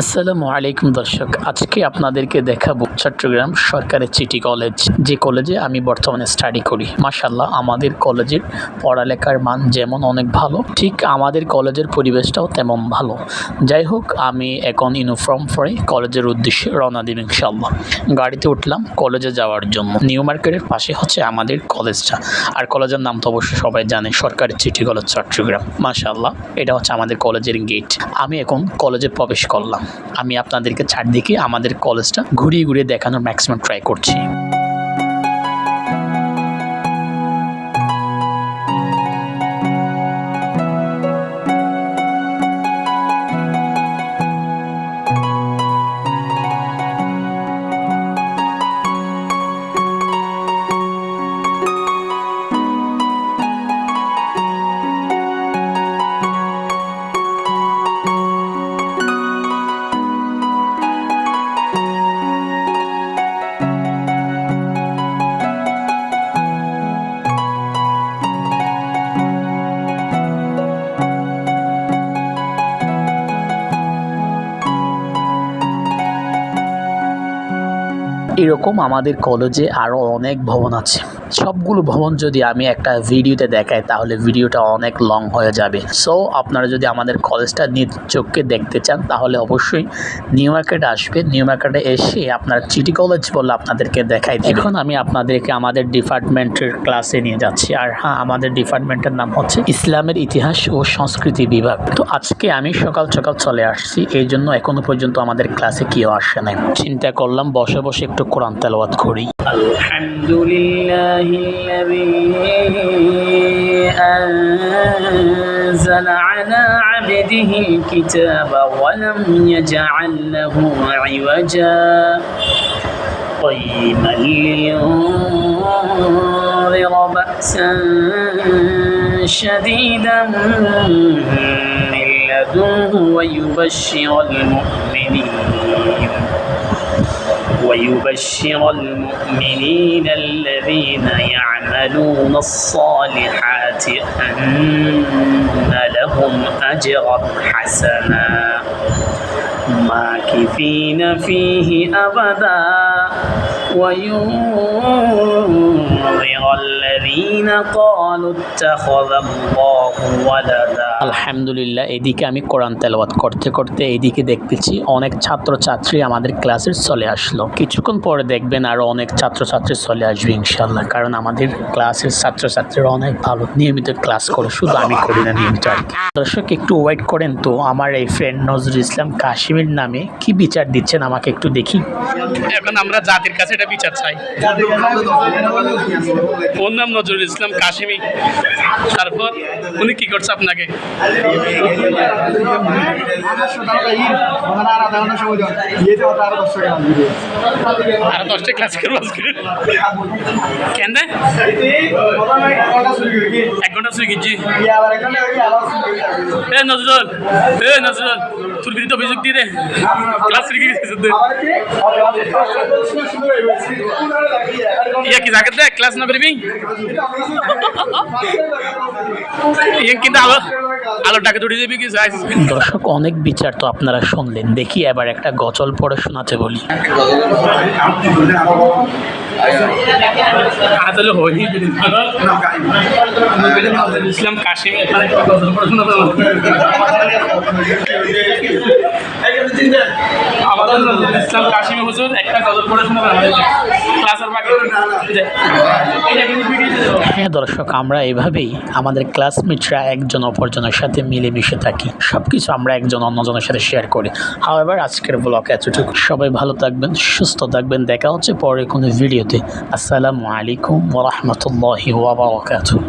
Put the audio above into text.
আসসালামু আলাইকুম দর্শক, আজকে আপনাদেরকে দেখাবো চট্টগ্রাম সরকারি সিটি কলেজ, যে কলেজে আমি বর্তমানে স্টাডি করি। মাসাল্লাহ আমাদের কলেজের পড়ালেখার মান যেমন অনেক ভালো, ঠিক আমাদের কলেজের পরিবেশটাও তেমন ভালো। যাই হোক, আমি এখন ইউনিফর্ম পরে কলেজের উদ্দেশ্যে রওনা দিন ইনশাল্লাহ গাড়িতে উঠলাম, কলেজে যাওয়ার জন্য। নিউ মার্কেটের পাশে হচ্ছে আমাদের কলেজটা। আর কলেজের নাম তো অবশ্যই সবাই জানে, সরকারি সিটি কলেজ চট্টগ্রাম। মাশাল্লাহ এটা হচ্ছে আমাদের কলেজের গেট আমি এখন কলেজে প্রবেশ করলাম। আমি আপনাদেরকে ছাড় চারদিকে আমাদের কলেজটা ঘুরিয়ে ঘুরিয়ে দেখানোর ম্যাক্সিমাম ট্রাই করছি। এরকম আমাদের কলেজে আরও অনেক ভবন আছে। সবগুলো ভবন যদি আমি একটা ভিডিওতে দেখাই, তাহলে ভিডিওটা অনেক লং হয়ে যাবে। সো আপনারা যদি আমাদের কলেজটা নিজ চোখকে দেখতে চান, তাহলে অবশ্যই নিউ মার্কেট আসবে নিউ মার্কেটে এসে আপনার চিটি কলেজ বলে আপনাদেরকে দেখাই এখন আমি আপনাদেরকে আমাদের ডিপার্টমেন্টের ক্লাসে নিয়ে যাচ্ছি। আর হ্যাঁ আমাদের ডিপার্টমেন্টের নাম হচ্ছে ইসলামের ইতিহাস ও সংস্কৃতি বিভাগ। তো আজকে আমি সকাল সকাল চলে আসছি। এই জন্য এখনও পর্যন্ত আমাদের ক্লাসে কেউ আসে নাই। চিন্তা করলাম, বসে বসে একটু কোরআন তেলাওয়াত করি। আলহামদুলিল্লাহ। الذي أنزل على عبده الكتاب ولم يجعل له عوجا. قيما لينذر بأسا شديدا من لدنه ويبشر المؤمنين. ويبشر المؤمنين الذين يعملون الصالحات أن لهم أجرا حسنا. ماكثين فيه أبدا. وينذر الذين قالوا اتخذ الله ولدا. আলহামদুলিল্লাহ, এদিকে আমি কোরআন তেলাওয়াত করতে করতে এদিকে দেখতেছি অনেক ছাত্রছাত্রী আমাদের ক্লাসের চলে আসলো। কিছুক্ষণ পরে দেখবেন আরও অনেক ছাত্রছাত্রী চলে আসবে ইনশাল্লাহ কারণ আমাদের ক্লাসের ছাত্রছাত্রীরা অনেক ভালো, নিয়মিত ক্লাস করে, শুধু আমি করি না নিয়মিত আর কি। দর্শক, একটু ওয়েট করেন তো, আমার এই ফ্রেন্ড নজরুল ইসলাম কাশিমের নামে কি বিচার দিচ্ছেন আমাকে একটু দেখি। এখন আমরা জাতির কাছে এটা বিচার চাই। ওর নাম নজরুল ইসলাম কাশিমি। তারপর উনি কি করছে আপনাকে? আর দশটা ক্লাস কেন এক ঘণ্টা শুয়ে গেছি এ নজরুল এ নজরুল, তোর বিরুদ্ধে অভিযোগ দিয়ে দে। ক্লাস রেখে গেছিস দেখ ক্লাস না করবি ইয়ে কিন্তু আলো দেবি কি দর্শক অনেক বিচার তো আপনারা শুনলেন। দেখি এবার একটা গজল পড়ে শোনাতে বলি। আসলে ইসলাম কাশিম আমাদের নজরুল ইসলাম কাশিমি হুজুর একটা গজল পড়াশোনা করে আমাদের ক্লাসের বাকি এটা কিন্তু ভিডিও হ্যাঁ দর্শক আমরা এভাবেই আমাদের ক্লাসমেটরা একজন অপরজনের সাথে মিলেমিশে থাকি। সব কিছু আমরা একজন অন্যজনের সাথে শেয়ার করি। হাওয়েভার আজকের ব্লগ এতটুকু। সবাই ভালো থাকবেন সুস্থ থাকবেন। দেখা হচ্ছে পরে কোনো ভিডিওতে আসসালামু আলাইকুম ওরহমতুল্লাহি ওবরাকাতুহ